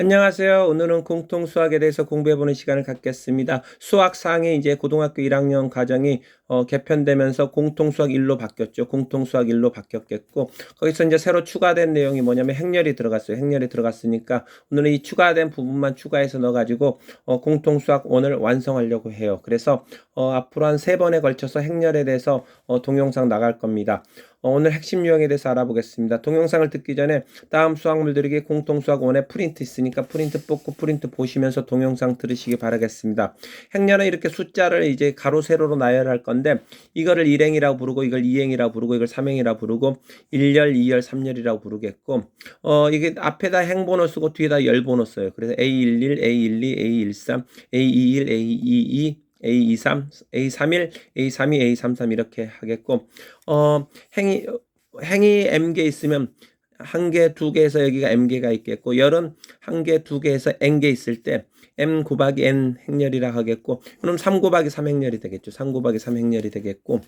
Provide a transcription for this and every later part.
안녕하세요. 오늘은 공통 수학에 대해서 공부해보는 시간을 갖겠습니다. 수학 상이 이제 고등학교 1학년 과정이 어, 개편되면서 공통 수학 1로 바뀌었죠. 공통 수학 1로 바뀌었겠고 거기서 이제 새로 추가된 내용이 뭐냐면 행렬이 들어갔어요. 행렬이 들어갔으니까 오늘은 이 추가된 부분만 추가해서 넣어가지고 어, 공통 수학 1을 완성하려고 해요. 그래서 어, 앞으로 한 세 번에 걸쳐서 행렬에 대해서 어, 동영상 나갈 겁니다. 어, 오늘 핵심 유형에 대해서 알아보겠습니다. 동영상을 듣기 전에 다음 수학물들에게 공통 수학 원에 프린트 있으니까 프린트 뽑고 프린트 보시면서 동영상 들으시기 바라겠습니다. 행렬은 이렇게 숫자를 이제 가로 세로로 나열할 건데 이거를 일행이라고 부르고 이걸 이행이라고 부르고 이걸 삼행이라고 부르고 1열, 2열, 3열이라고 부르겠고 어 이게 앞에다 행번호 쓰고 뒤에다 열번호 써요. 그래서 A11, A12, A13, A21, A22 A23, A31, A32, A33 이렇게 하겠고 어 행이 행이 m개 있으면 한 개, 두 개에서 여기가 m개가 있겠고 열은 한 개, 두 개에서 n개 있을 때 m 곱하기 n 행렬이라 하겠고 그럼 3 곱하기 3 행렬이 되겠죠. 3 곱하기 3 행렬이 되겠고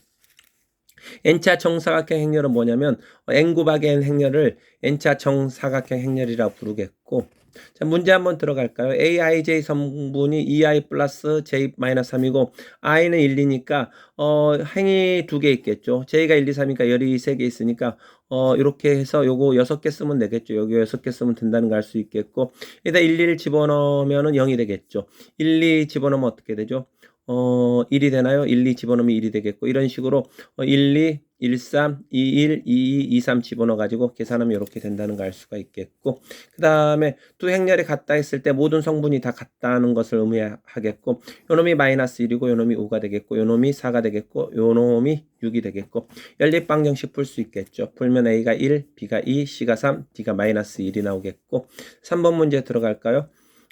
n차 정사각형 행렬은 뭐냐면 n 곱하기 n 행렬을 n차 정사각형 행렬이라고 부르겠고 자, 문제 한번 들어갈까요? aij 성분이 2i 플러스 j 마이너스 3이고 i는 1이니까 어, 행이 두 개 있겠죠. j가 1, 2, 3이니까 열이 세 개 있으니까 어, 이렇게 해서 요거 6개 쓰면 되겠죠. 여기 6개 쓰면 된다는 걸 알 수 있겠고 여기다 1, 1 집어넣으면은 0이 되겠죠. 1, 2 집어넣으면 어떻게 되죠? 어, 1이 되나요? 1, 2 집어넣으면 1이 되겠고 이런 식으로 어, 1, 2 1, 3, 2, 1, 2, 2, 2, 3 집어넣어가지고 계산하면 이렇게 된다는 걸 알 수가 있겠고 그 다음에 두 행렬이 같다 했을 때 모든 성분이 다 같다는 것을 의미하겠고 요 놈이 마이너스 1이고 요 놈이 5가 되겠고 요 놈이 4가 되겠고 요 놈이 6이 되겠고 연립방정식 풀 수 있겠죠. 풀면 A가 1, B가 2, C가 3, D가 마이너스 1이 나오겠고 3번 문제 들어갈까요?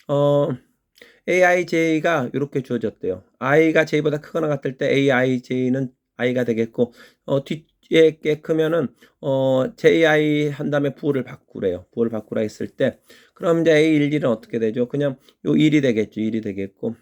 어... aij가 이렇게 주어졌대요. i가 j보다 크거나 같을 때 aij는 i가 되겠고 어, 뒤에 게 크면은 어, ji 한 다음에 부호를 바꾸래요. 부호를 바꾸라 했을 때 그럼 이제 a11은 어떻게 되죠? 그냥 요 1이 되겠죠. 1이 되겠고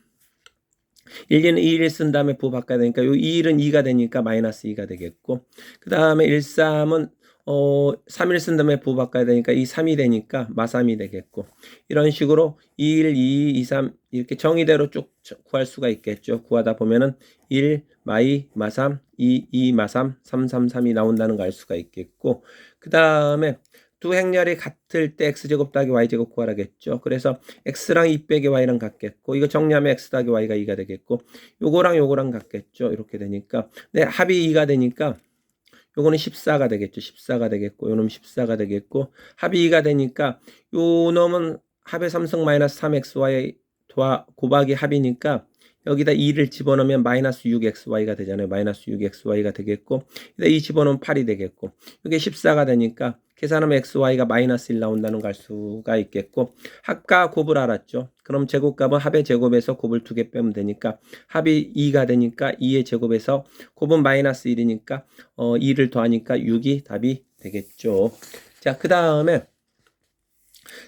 1, 2는 2를 쓴 다음에 부호 바꿔야 되니까 요 2일은 2가 되니까 마이너스 2가 되겠고 그 다음에 1, 3은 어, 3일 쓴 다음에 부호 바꿔야 되니까 이 3이 되니까 마3이 되겠고 이런 식으로 2, 1, 2, 2, 3 이렇게 정의대로 쭉 구할 수가 있겠죠. 구하다 보면은 1, 마2, 마3, 2, 2, 마3, 3, 3, 3이 나온다는 걸알 수가 있겠고 그 다음에 두 행렬이 같을 때 x제곱 더하기 y제곱 구하라겠죠. 그래서 x랑 2 빼기 y랑 같겠고 이거 정리하면 x 더하기 y가 2가 되겠고 요거랑 요거랑 같겠죠. 이렇게 되니까 네, 합이 2가 되니까 요거는 14가 되겠죠. 14가 되겠고 요놈 14가 되겠고 합이 2가 되니까 요 놈은 합의 3승 마이너스 3xy 도와 곱하기 합이니까 여기다 2를 집어넣으면 마이너스 6xy가 되잖아요. 마이너스 6xy가 되겠고 이 집어넣으면 8이 되겠고 이게 14가 되니까 계산하면 xy가 마이너스 1 나온다는 걸 알 수가 있겠고 합과 곱을 알았죠. 그럼 제곱값은 합의 제곱에서 곱을 두 개 빼면 되니까 합이 2가 되니까 2의 제곱에서 곱은 마이너스 1이니까 어 2를 더하니까 6이 답이 되겠죠. 자, 그 다음에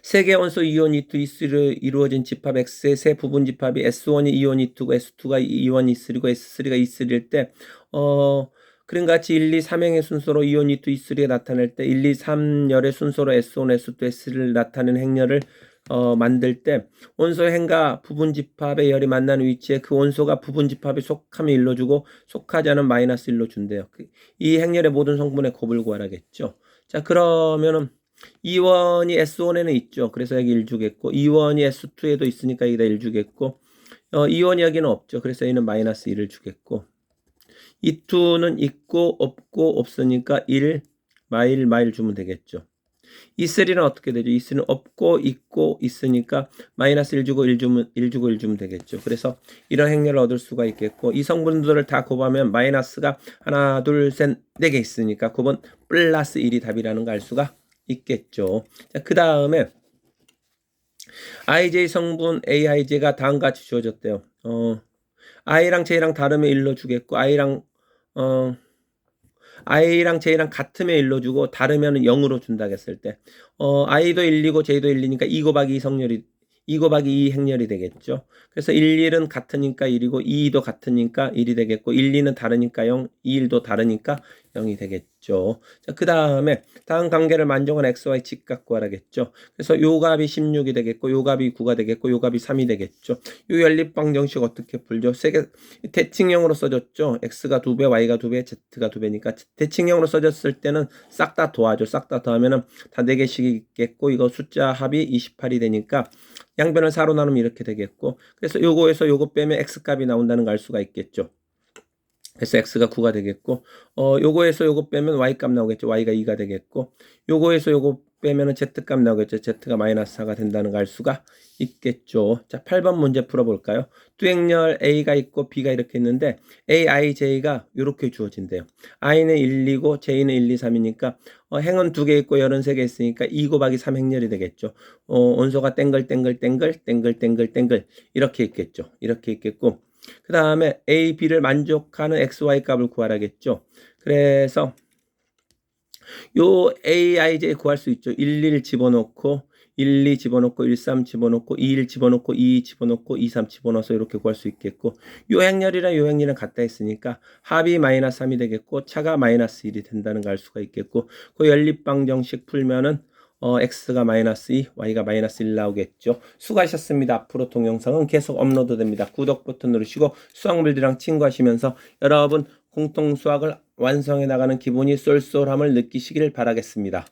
세개 원소 이온 E2, E3로 이루어진 집합 X의 세 부분 집합이 S1이 이온 E2고 S2가 이온 E3고 S3가 E3일 때, 어, 그런 같이 1, 2, 3행의 순서로 이온 E2, E3에 나타낼 때 1, 2, 3열의 순서로 S1, S2, S3를 나타내는 행렬을 어, 만들 때 원소 행과 부분 집합의 열이 만나는 위치에 그 원소가 부분 집합에 속하면 1로 주고 속하지 않은 마이너스 1로 준대요. 그, 이 행렬의 모든 성분의 곱을 구하라겠죠. 자, 그러면은 2원이 S1에는 있죠. 그래서 여기 1 주겠고 2원이 S2에도 있으니까 여기다 1 주겠고 어, 2원이 여기는 없죠. 그래서 여기는 마이너스 1을 주겠고 E2는 있고 없고 없으니까 1 마일 마일 주면 되겠죠. E3는 어떻게 되죠? E3는 없고 있고 있으니까 마이너스 1 주고 1 주면 1 주고 1 주면 되겠죠. 그래서 이런 행렬을 얻을 수가 있겠고 이 성분들을 다 곱하면 마이너스가 하나 둘셋 네 개 있으니까 곱은 플러스 1이 답이라는 걸 알 수가 있겠죠. 자, 그 다음에 IJ 성분 AIJ가 다음과 같이 주어졌대요. 어, I랑 J랑 다르면 1로 주겠고 I랑 어, I랑 J랑 같으면 1로 주고 다르면 0으로 준다 했을 때 어, I도 1이고 J도 1이니까 2 곱하기 2 성렬이 2 곱하기 2 행렬이 되겠죠. 그래서 1, 1은 같으니까 1이고 2도 같으니까 1이 되겠고 1, 2는 다르니까 0, 2, 1도 다르니까 0이 되겠죠. 자, 그 다음에 다음 관계를 만족한 xy 직각 구하라겠죠. 그래서 요 값이 16이 되겠고 요 값이 9가 되겠고 요 값이 3이 되겠죠. 요 연립 방 정식 어떻게 풀죠? 세개 대칭형으로 써졌죠. x가 2배, y가 2배, z가 2배니까 대칭형으로 써졌을 때는 싹 다 더하죠. 싹 다 더하면은 다 4개씩 있겠고 이거 숫자 합이 28이 되니까 양변을 4로 나누면 이렇게 되겠고 그래서 요거에서 요거 빼면 x 값이 나온다는 걸 알 수가 있겠죠. 그래서 x가 9가 되겠고 어 요거에서 요거 빼면 y 값 나오겠죠. y가 2가 되겠고 요거에서 요거 빼면은 z 값 나오겠죠. z가 마이너스 4가 된다는 걸 알 수가 있겠죠. 자, 8번 문제 풀어 볼까요? 두행렬 a가 있고 b가 이렇게 있는데 a, i, j가 이렇게 주어진대요. i는 1, 2고 j는 1, 2, 3이니까 어, 행은 두개 있고 열은 세개 있으니까 2 곱하기 3 행렬이 되겠죠. 어, 원소가 땡글 땡글 땡글 땡글 땡글 땡글 이렇게 있겠죠. 이렇게 있겠고 그 다음에 a, b를 만족하는 x, y 값을 구하라겠죠. 그래서 요 a, i, j 구할 수 있죠. 1, 1 집어넣고 1, 2 집어넣고 1, 3 집어넣고 2, 1 집어넣고 2, 2 집어넣고 2, 3 집어넣어서 이렇게 구할 수 있겠고 요 행렬이랑 요 행렬이랑 같다 했으니까 합이 마이너스 3이 되겠고 차가 마이너스 1이 된다는 걸 알 수가 있겠고 그 연립방정식 풀면은 어, x가 마이너스 2, y가 마이너스 1 나오겠죠. 수고하셨습니다. 앞으로 동영상은 계속 업로드 됩니다. 구독 버튼 누르시고 수학물들이랑 친구하시면서 여러분 공통 수학을 완성해 나가는 기분이 쏠쏠함을 느끼시기를 바라겠습니다.